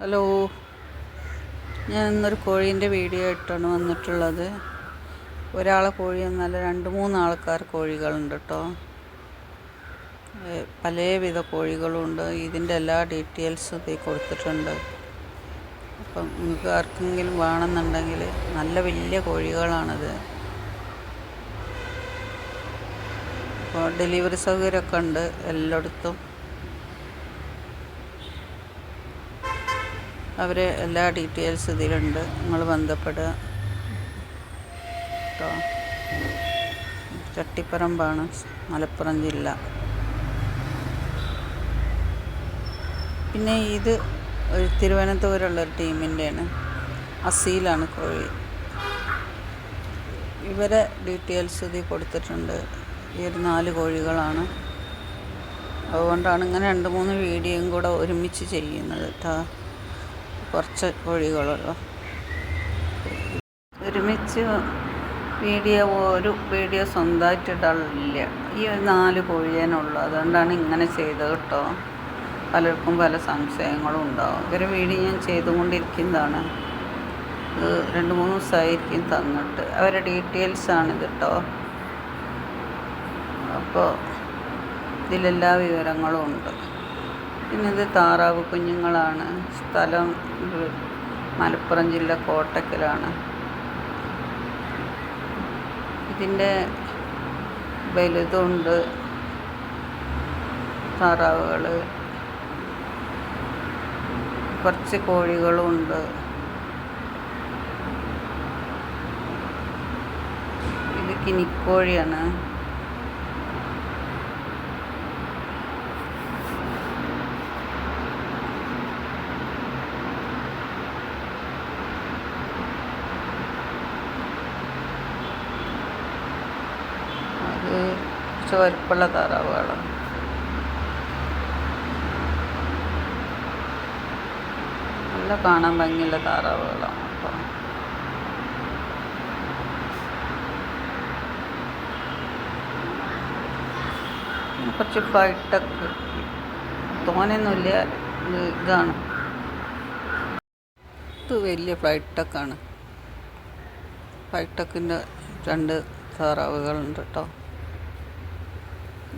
Hello. ഞാൻ ഇന്നൊരു കോഴീന്റെ video ആയിട്ടാണ് വന്നിട്ടുള്ളത്. ഒരാളെ കോഴി എന്നല്ല രണ്ട് മൂന്ന് ആൾക്കാർ കോഴികളുണ്ട് കേട്ടോ പലവിധ കോഴികളുണ്ട്. ഇതിന്റെ എല്ലാ ഡീറ്റെയിൽസും ഇതിൽ കൊടുത്തിട്ടുണ്ട്. അപ്പം നിങ്ങൾക്ക് ആർക്കെങ്കിലും വേണമെന്നുണ്ടെങ്കിൽ നല്ല വലിയ കോഴികളാണിത്. അപ്പോൾ ഡെലിവറി സൗകര്യമൊക്കെ ഉണ്ട് എല്ലായിടത്തും. അവർ എല്ലാ ഡീറ്റെയിൽസ് ഇതിലുണ്ട്. നിങ്ങൾ ബന്ധപ്പെടുക കേട്ടോ ചട്ടിപ്പറമ്പാണ്. മലപ്പുറം ജില്ല. പിന്നെ ഇത് ഒരു തിരുവനന്തപുരമുള്ള ഒരു ടീമിന്റെയാണ്. അസീലാണ് കോഴി. ഇവരെ ഡീറ്റെയിൽസ് ഇതിൽ കൊടുത്തിട്ടുണ്ട്. ഈ ഒരു നാല് കോഴികളാണ്. അതുകൊണ്ടാണ് ഇങ്ങനെ രണ്ട് മൂന്ന് വീഡിയോയും കൂടെ ഒരുമിച്ച് ചെയ്യുന്നത് കേട്ടോ കുറച്ച് കോഴികളുള്ളൂ. ഒരുമിച്ച് വീഡിയോ ഒരു വീഡിയോ സ്വന്തമായിട്ട് ഇടാറില്ല. ഈ ഒരു നാല് കോഴിയേനുള്ളൂ അതുകൊണ്ടാണ് ഇങ്ങനെ ചെയ്തത് കേട്ടോ. പലർക്കും പല സംശയങ്ങളും ഉണ്ടാവും. ഇവരെ വീഡിയോ ഞാൻ ചെയ്തുകൊണ്ടിരിക്കുന്നതാണ്. ഇത് രണ്ട് മൂന്ന് ദിവസമായിരിക്കും തന്നിട്ട്. അവരുടെ ഡീറ്റെയിൽസാണിത് കേട്ടോ. അപ്പോൾ ഇതിലെല്ലാ വിവരങ്ങളും ഉണ്ട്. പിന്നെ ഇത് താറാവ് കുഞ്ഞുങ്ങളാണ്. സ്ഥലം മലപ്പുറം ജില്ല കോട്ടക്കലാണ്. ഇതിന്റെ വലുതുണ്ട് താറാവുകൾ കുറച്ച് കോഴികളുണ്ട്. ഇത് കിനിക്കോഴിയാണ്. കുറച്ച് വലുപ്പമുള്ള താറാവുകളാണ്. നല്ല കാണാൻ ഭംഗിയുള്ള താറാവുകളാണ് അപ്പോൾ കുറച്ച് ഫൈട്ടൊക്കെ തോനെയൊന്നുമില്ല ഇത് ഇതാണ്. ഇത് വലിയ ഫ്ലൈറ്റൊക്കെയാണ് ഫ്ലൈറ്റൊക്കിന്റെ രണ്ട് താറാവുകളുണ്ട് കേട്ടോ.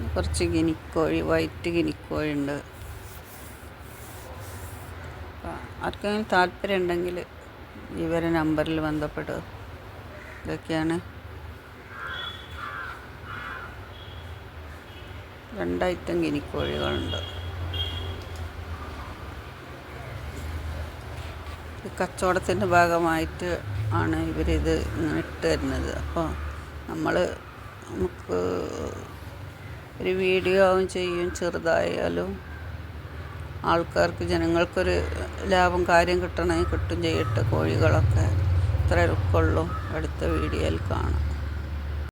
കുറച്ച് ഗിനിക്കോഴി വൈറ്റ് ഗിനിക്കോഴി ഉണ്ട്. ആർക്കെങ്കിലും താല്പര്യം ഉണ്ടെങ്കിൽ ഇവരെ നമ്പറിൽ ബന്ധപ്പെടുക. ഇതൊക്കെയാണ്. രണ്ടായിരത്തം ഗിനിക്കോഴികളുണ്ട്. കച്ചവടത്തിന്റെ ഭാഗമായിട്ട് ആണ് ഇവരിത് ഇങ്ങനെ ഇട്ട് തരുന്നത്. അപ്പോൾ നമ്മൾ നമുക്ക് ഒരു വീഡിയോ ആവും ചെയ്യും ചെറുതായാലും ആൾക്കാർക്ക് ജനങ്ങൾക്കൊരു ലാഭം കാര്യം കിട്ടണമെങ്കിൽ കിട്ടും ചെയ്യട്ടെ കോഴികളൊക്കെ. ഇത്രയൊക്കെ ഉള്ളൂ അടുത്ത വീഡിയോയിൽ കാണാം.